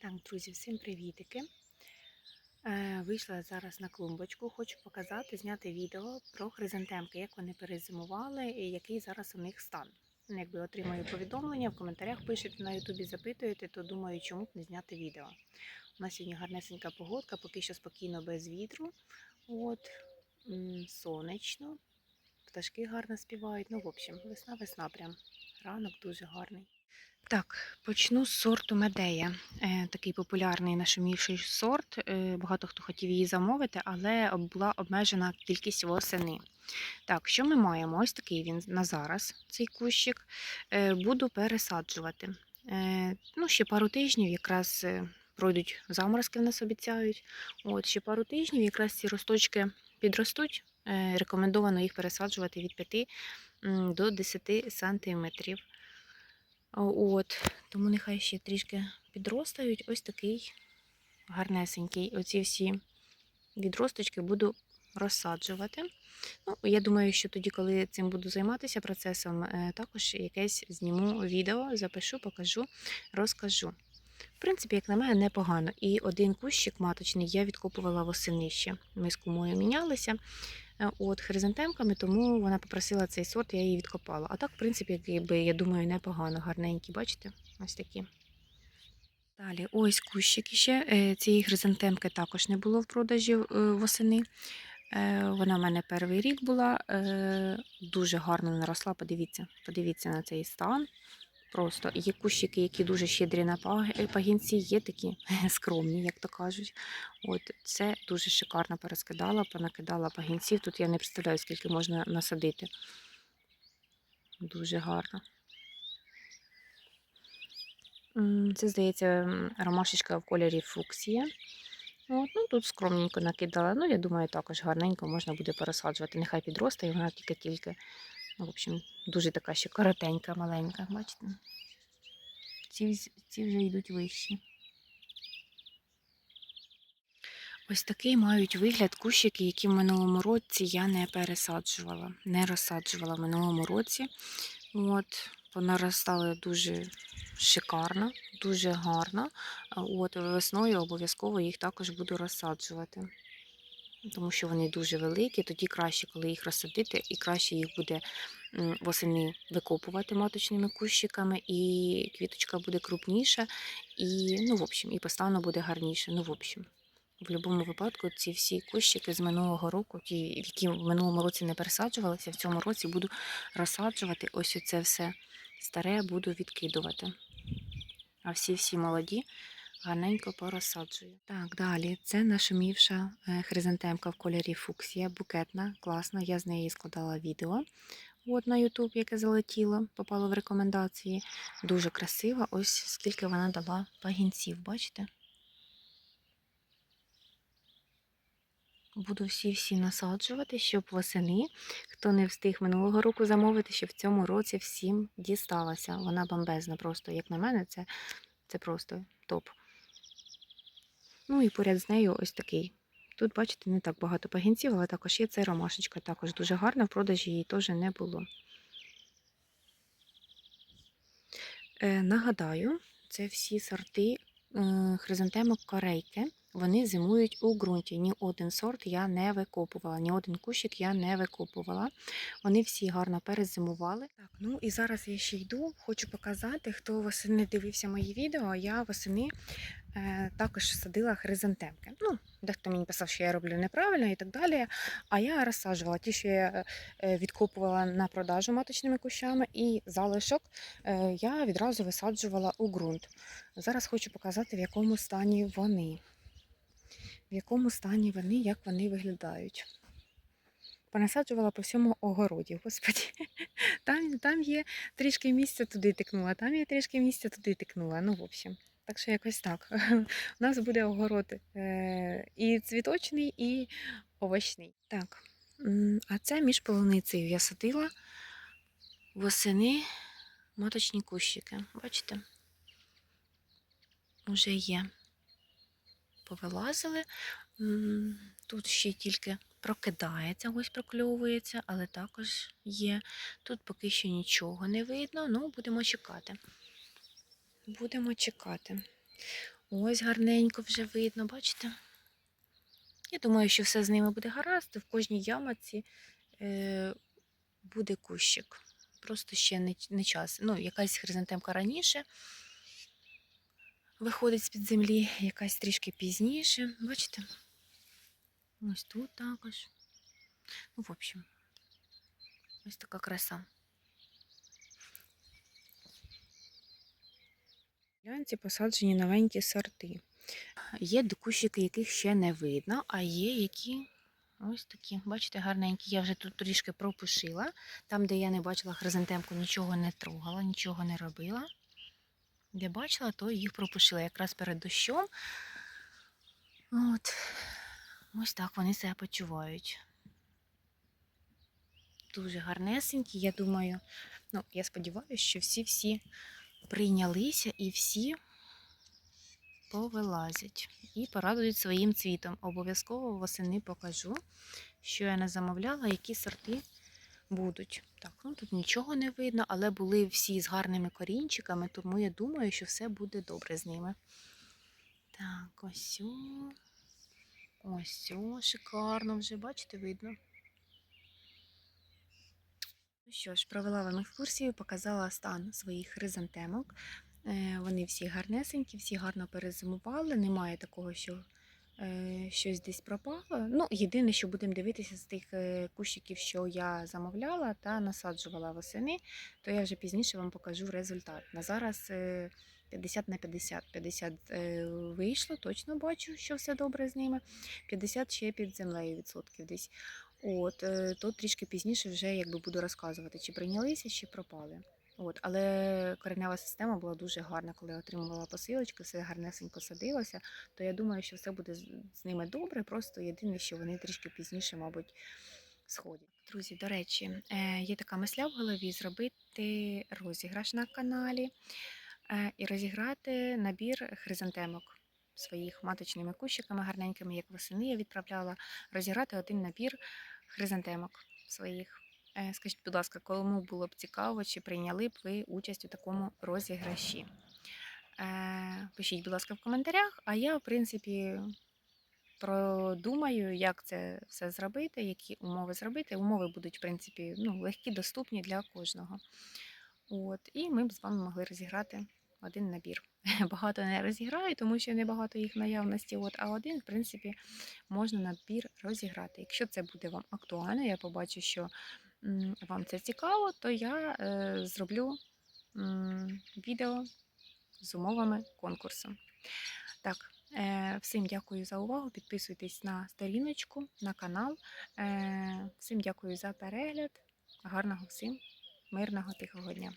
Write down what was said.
Так, друзі, всім привітики. Е, вийшла зараз на клумбочку. Хочу показати, зняти відео про хризантемки, як вони перезимували і який зараз у них стан. Якби отримаю повідомлення, в коментарях пишете на Ютубі, запитуєте, то думаю, чому б не зняти відео. У нас сьогодні гарнесенька погодка, поки що спокійно без вітру. От, сонечно, пташки гарно співають. Ну, в общем, весна, весна прям. Ранок дуже гарний. Так, почну з сорту Медея. Е, такий популярний нашумівший сорт. Е, багато хто хотів її замовити, але була обмежена кількість восени. Так, що ми маємо? Ось такий він на зараз, цей кущик. Е, буду пересаджувати. Ну, ще пару тижнів якраз пройдуть заморозки, в нас обіцяють. От, ще пару тижнів якраз ці росточки підростуть. Рекомендовано їх пересаджувати від 5 до 10 сантиметрів. От, тому нехай ще трішки підростають. Ось такий гарнесенький. Оці всі відросточки буду розсаджувати. Ну, я думаю, що тоді, коли цим буду займатися процесом, е, також якесь зніму відео, запишу, покажу, розкажу. В принципі, як на мене, непогано. І один кущик маточний я відкопувала восени ще. Ми з кумою мінялися от, хризантемками, тому вона попросила цей сорт, я її відкопала. А так, в принципі, якби, я думаю, непогано, гарненькі, бачите? Ось такі. Далі, ось кущики ще. Е, Цієї хризантемки також не було в продажі е, восени. Е, Вона в мене перший рік була, е, дуже гарно наросла. Подивіться, подивіться на цей стан. Просто є кущики, які дуже щедрі на пагінці, є такі скромні, як то кажуть. От це дуже шикарно порозкидала, понакидала пагінців. Тут я не представляю, скільки можна насадити. Дуже гарно. Це, здається, ромашечка в кольорі фуксія. От, ну, тут скромненько накидала. Ну, я думаю, також гарненько можна буде пересаджувати. Нехай підросте, і вона тільки-тільки. Ну, в общем, дуже така ще коротенька, маленька, бачите? Ці, ці вже йдуть вищі. Ось такий мають вигляд кущики, які в минулому році я не пересаджувала, не розсаджувала в минулому році. От, понаростали дуже шикарно, дуже гарно. От весною обов'язково їх також буду розсаджувати. Тому що вони дуже великі, тоді краще, коли їх розсадити, і краще їх буде восени викопувати маточними кущиками, і квіточка буде крупніша, і, ну, в общем, і поставно буде гарніше. Ну, в общем. В будь-якому випадку ці всі кущики з минулого року, ті, які в минулому році не пересаджувалися, в цьому році буду розсаджувати. Ось оце все старе буду відкидувати. А всі-всі молоді гарненько порозсаджую. Так, далі. Це нашумівша е, хризантемка в кольорі фуксія, букетна, класна. Я з неї складала відео. От на YouTube, яке залетіло, попало в рекомендації. Дуже красива. Ось скільки вона дала пагінців, бачите? Буду всі-всі насаджувати, щоб восени, хто не встиг минулого року замовити, щоб в цьому році всім дісталася. Вона бомбезна просто, як на мене, це, це просто топ. Ну і поряд з нею ось такий. Тут, бачите, не так багато пагінців, але також є цей ромашечка, також дуже гарна, в продажі її теж не було. Е, нагадаю, це всі сорти е, хризантемок корейки. Вони зимують у ґрунті. Ні один сорт я не викопувала, ні один кущик я не викопувала. Вони всі гарно перезимували. Так, ну і зараз я ще йду. Хочу показати, хто восени дивився мої відео. Я восени також садила хризантемки. Ну, дехто мені писав, що я роблю неправильно і так далі. А я розсаджувала ті, що я е, відкопувала на продажу маточними кущами, і залишок е, я відразу висаджувала у ґрунт. Зараз хочу показати, в якому стані вони. В якому стані вони, як вони виглядають. Понасаджувала по всьому огороді, господі. Там, там є трішки місця туди тикнула, там є трішки місця туди тикнула. Ну, в общем. Так що якось так. У нас буде огород е, і цвіточний, і овочний. Так. А це між полуницею я садила восени маточні кущики. Бачите? Уже є. Повилазили. Тут ще тільки прокидається, ось прокльовується, але також є. Тут поки що нічого не видно, ну будемо чекати. Будемо чекати. Ось гарненько вже видно, бачите? Я думаю, що все з ними буде гаразд, в кожній ямаці е, буде кущик. Просто ще не, не час. Ну, якась хризантемка раніше виходить з-під землі, якась трішки пізніше. Бачите? Ось тут також. Ну, в общем, ось така краса. Глянці посаджені новенькі сорти. Є кущики, яких ще не видно, а є які ось такі, бачите, гарненькі. Я вже тут трішки пропушила. Там, де я не бачила хризантемку, нічого не трогала, нічого не робила. Де бачила, то їх пропушила якраз перед дощом. От. Ось так вони себе почувають. Дуже гарнесенькі, я думаю, ну, я сподіваюся, що всі-всі прийнялися і всі повилазять і порадують своїм цвітом. Обов'язково восени покажу, що я не замовляла, які сорти будуть. Так, ну тут нічого не видно, але були всі з гарними корінчиками, тому я думаю, що все буде добре з ними. Так, ось. Ось, шикарно вже, бачите, видно. Ну що ж, провела вам екскурсію, показала стан своїх хризантемок. Е, Вони всі гарнесенькі, всі гарно перезимували. Немає такого, що е, щось десь пропало. Ну, єдине, що будемо дивитися з тих е, кущиків, що я замовляла та насаджувала восени, то я вже пізніше вам покажу результат. На зараз е, 50 на 50. 50 е, вийшло, точно бачу, що все добре з ними. 50 ще під землею відсотків десь. От, е, то трішки пізніше вже якби буду розказувати, чи прийнялися, чи пропали. От, але коренева система була дуже гарна, коли я отримувала посилочки, все гарнесенько садилося, то я думаю, що все буде з ними добре. Просто єдине, що вони трішки пізніше, мабуть, сходять. Друзі, до речі, е, є така мисля в голові зробити розіграш на каналі е, і розіграти набір хризантемок своїх маточними кущиками гарненькими, як восени я відправляла, розіграти один набір хризантемок своїх. Е, Скажіть, будь ласка, кому було б цікаво, чи прийняли б ви участь у такому розіграші? Е, Пишіть, будь ласка, в коментарях, а я, в принципі, продумаю, як це все зробити, які умови зробити. Умови будуть, в принципі, ну, легкі, доступні для кожного. От, і ми б з вами могли розіграти один набір. Багато не розіграю, тому що небагато їх наявності. От, а один, в принципі, можна набір розіграти. Якщо це буде вам актуально, я побачу, що вам це цікаво, то я е, зроблю м, відео з умовами конкурсу. Так, е, всім дякую за увагу. Підписуйтесь на сторіночку, на канал. Е, всім дякую за перегляд. Гарного всім, мирного, тихого дня.